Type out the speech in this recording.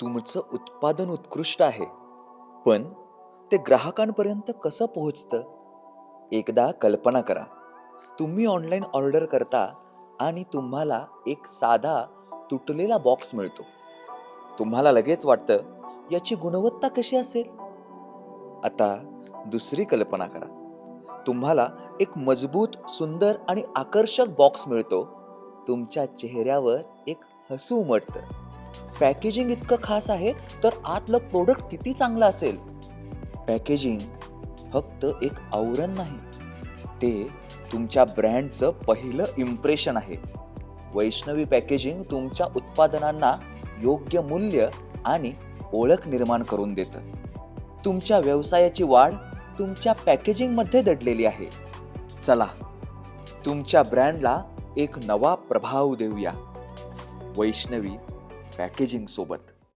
तुमचं उत्पादन उत्कृष्ट आहे. पण ते ग्राहकांपर्यंत कसं पोहोचतं? एकदा कल्पना करा. तुम्ही ऑनलाईन ऑर्डर करता आणि तुम्हाला एक साधा तुटलेला बॉक्स मिळतो. तुम्हाला लगेच वाटतं याची गुणवत्ता कशी असेल? आता दुसरी कल्पना करा. तुम्हाला एक मजबूत सुंदर आणि आकर्षक बॉक्स मिळतो. तुमच्या चेहऱ्यावर एक हसू उमटतं. पॅकेजिंग इतकं खास आहे तर आतलं प्रोडक्ट किती चांगलं असेल? पॅकेजिंग फक्त एक आवरण नाही ते तुमच्या ब्रँडचं पहिलं इम्प्रेशन आहे. वैष्णवी पॅकेजिंग तुमच्या उत्पादनांना योग्य मूल्य आणि ओळख निर्माण करून देतं. तुमच्या व्यवसायाची वाढ तुमच्या पॅकेजिंगमध्ये दडलेली आहे. चला तुमच्या ब्रँडला एक नवा प्रभाव देऊया. वैष्णवी पॅकेजिंग सोबत.